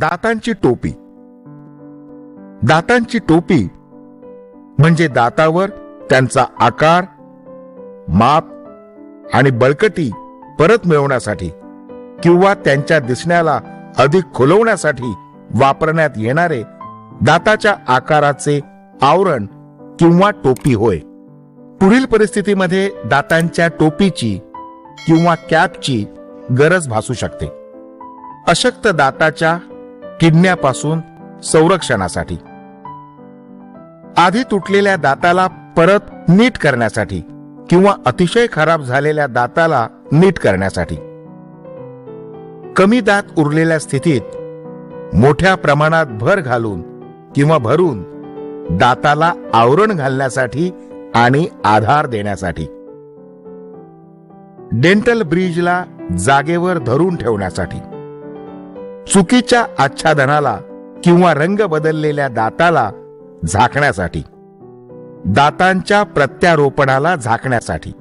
दातांची टोपी. दातांची टोपी म्हणजे दातावर त्यांचा आकार माप आणि बळकटी परत मिळवण्यासाठी किंवा त्यांच्या दिसण्याला अधिक खुलवण्यासाठी वापरण्यात येणारे दाताच्या आकाराचे आवरण किंवा टोपी होय. पुढील परिस्थितीमध्ये दातांच्या टोपीची किंवा कॅपची गरज भासू शकते. अशक्त दाताच्या किडण्यापासून संरक्षणासाठी. आधी तुटलेल्या दाताला परत नीट करण्यासाठी किंवा अतिशय खराब झालेल्या दाताला नीट करण्यासाठी. कमी दात उरलेल्या स्थितीत मोठ्या प्रमाणात भर घालून किंवा भरून दाताला आवरण घालण्यासाठी आणि आधार देण्यासाठी. डेंटल ब्रिजला जागेवर धरून ठेवण्यासाठी. चुकीच्या आच्छादनाला किंवा रंग बदललेल्या दाताला झाकण्यासाठी. दातांच्या प्रत्यारोपणाला झाकण्यासाठी.